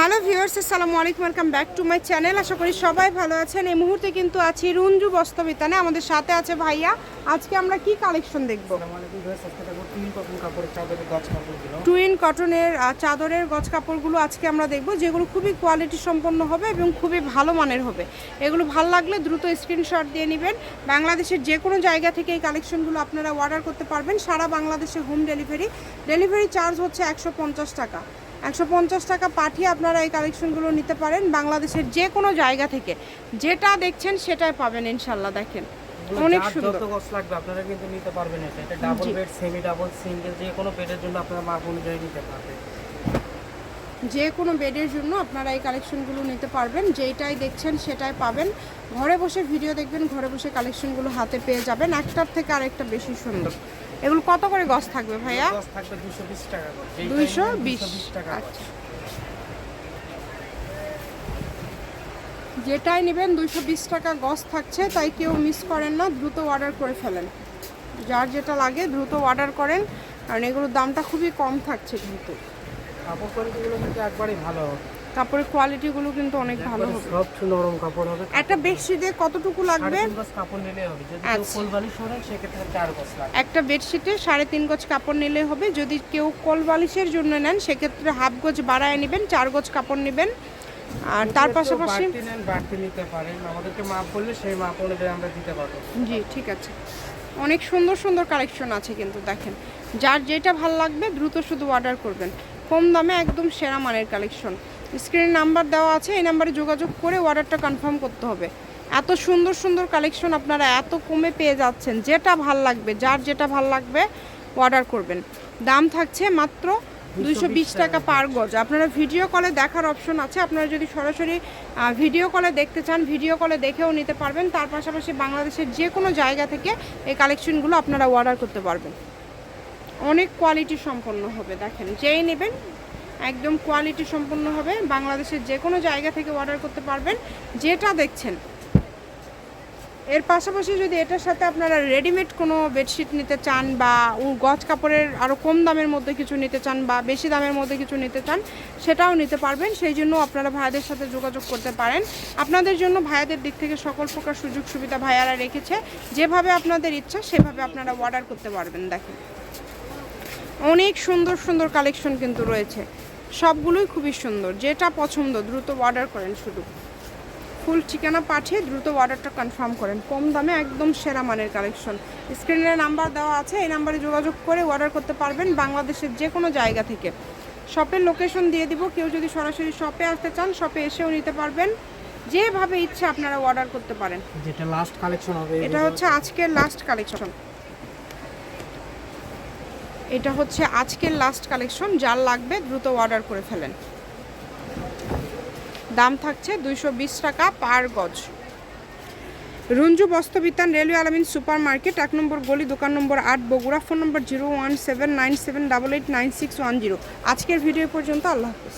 Hello viewers আসসালামু আলাইকুম welcome back to my channel আশা করি সবাই ভালো আছেন। এই মুহূর্তে কিন্তু আছি রুঞ্জু বস্তবিতানে আমাদের সাথে আছে ভাইয়া। আজকে আমরা কি কালেকশন দেখব? টুইন কটনের চাদরের গজ কাপড়গুলো। আজকে আমরা দেখব যেগুলো খুবই কোয়ালিটি সম্পন্ন হবে এবং খুবই ভালো মানের হবে। এগুলো ভালো লাগলে দ্রুত স্ক্রিনশট দিয়ে নেবেন। বাংলাদেশের যে কোনো জায়গা থেকে এই কালেকশনগুলো আপনারা অর্ডার করতে পারবেন। সারা বাংলাদেশে হোম ডেলিভারি ডেলিভারি চার্জ হচ্ছে একশো পঞ্চাশ টাকা। একশো পঞ্চাশ টাকা পাঠিয়ে আপনারা এই কালেকশনগুলো নিতে পারেন বাংলাদেশের যে কোনো জায়গা থেকে। যেটা দেখছেন সেটাই পাবেন ইনশাল্লাহ দেখেন। অনেক সুন্দর যত গছ লাগবে আপনারা কিন্তু নিতে পারবেন এটা এটা double bed semi double single যে কোনো বেডের জন্য আপনারা মাপ অনুযায়ী নিতে পারবেন। যে কোনো বেডের জন্য আপনারা এই কালেকশনগুলো নিতে পারবেন। যেইটাই দেখছেন সেটাই পাবেন। ঘরে বসে ভিডিও দেখবেন ঘরে বসে কালেকশনগুলো হাতে পেয়ে যাবেন। একটার থেকে আরেকটা বেশি সুন্দর। এগুলো কত করে গজ থাকবে ভাইয়া? গছ থাকবে 220 টাকা করে দুইশো নেবেন বিশ 220 টাকা আচ্ছা। যেটাই নেবেন দুইশো বিশ টাকা গস থাকছে তাই কেউ মিস করেন না দ্রুত অর্ডার করে ফেলেন। যার যেটা লাগে দ্রুত অর্ডার করেন কারণ এগুলোর দামটা খুবই কম থাকছে কিন্তু। কাপড় কোয়ালিটিগুলো কিন্তু একবারই ভালো হবে। কাপড়ের কোয়ালিটিগুলো কিন্তু অনেক ভালো হবে। সফট নরম কাপড় হবে একটা বেডশিটে কতটুকু লাগবে? গজ কাপড় নিলে হবে। যদি আচ্ছা। কোলবালি সরেন সেক্ষেত্রে চার গজ লাগবে। একটা বেডশিটে সাড়ে তিন গজ কাপড় নিলে হবে। যদি কেউ কোল বালিশের জন্য নেন সেক্ষেত্রে হাফ গজ বাড়ায় নেবেন চার গজ কাপড় নেবেন। আর তার পাশাপাশি বাড়তি নেন বাড়তি নিতে পারেন। আমাদেরকে মাপ বললে সেই মাপ অনুযায়ী আমরা দিতে পারব। জি ঠিক আছে। অনেক সুন্দর সুন্দর কালেকশন আছে কিন্তু দেখেন। যার যেটা ভালো লাগবে দ্রুত শুধু অর্ডার করবেন। কম দামে একদম সেরা মানের কালেকশন স্ক্রিনে নাম্বার দেওয়া আছে এই নাম্বারে যোগাযোগ করে অর্ডারটা কনফার্ম করতে হবে। এত সুন্দর সুন্দর কালেকশন আপনারা এত কমে পেয়ে যাচ্ছেন যেটা ভালো লাগবে যার যেটা ভালো লাগবে অর্ডার করবেন। দাম থাকছে মাত্র দুইশো বিশ টাকা পার গজ। আপনারা ভিডিও কলে দেখার অপশন আছে আপনারা যদি সরাসরি ভিডিও কলে দেখতে চান ভিডিও কলে দেখেও নিতে পারবেন। তার পাশাপাশি বাংলাদেশের যে কোনো জায়গা থেকে এই কালেকশনগুলো আপনারা অর্ডার করতে পারবেন। অনেক কোয়ালিটি সম্পন্ন হবে, দেখেন। যেই নেবেন, একদম কোয়ালিটি সম্পন্ন হবে। বাংলাদেশের যে কোনো জায়গা থেকে অর্ডার করতে পারবেন। যেটা দেখছেন, এর পাশাপাশি যদি এটার সাথে আপনারা রেডিমেড কোনো বেডশিট নিতে চান বা গজ কাপড়ের আরও কম দামের মধ্যে কিছু নিতে চান বা বেশি দামের মধ্যে কিছু নিতে চান, সেটাও নিতে পারবেন। সেই জন্য আপনারা ভাইয়াদের সাথে যোগাযোগ করতে পারেন। আপনাদের জন্য ভাইয়াদের দিক থেকে সকল প্রকার সুযোগ সুবিধা ভাইয়ারা রেখেছে। যেভাবে আপনাদের ইচ্ছা, সেভাবে আপনারা অর্ডার করতে পারবেন, দেখেন। অনেক সুন্দর সুন্দর কালেকশন কিন্তু রয়েছে। সবগুলোই খুবই সুন্দর। যেটা পছন্দ দ্রুত অর্ডার করেন শুধু। ফুল ঠিকানা পাঠিয়ে দ্রুত অর্ডারটা কনফার্ম করেন। কম দামে একদম সেরা মানের কালেকশন স্ক্রিনে নাম্বার দেওয়া আছে এই নাম্বারে যোগাযোগ করে অর্ডার করতে পারবেন বাংলাদেশের যে কোনো জায়গা থেকে। শপের লোকেশন দিয়ে দিব। কেউ যদি সরাসরি শপে আসতে চান শপে এসেও নিতে পারবেন। যেভাবে ইচ্ছে আপনারা অর্ডার করতে পারেন। যেটা লাস্ট কালেকশন হবে এটা হচ্ছে আজকের লাস্ট কালেকশন এটা হচ্ছে আজকের লাস্ট কালেকশন যার লাগবে দ্রুত অর্ডার করে ফেলেন। দাম থাকছে দুইশো বিশ টাকা পার গজ। Ranju Bastrabitan railway Alamin super market এক নম্বর গলি, দোকান নম্বর আট, Bogura, phone number zero one seven nine seven double eight nine six one zero. আজকের ভিডিও পর্যন্ত, আল্লাহ হাফিজ।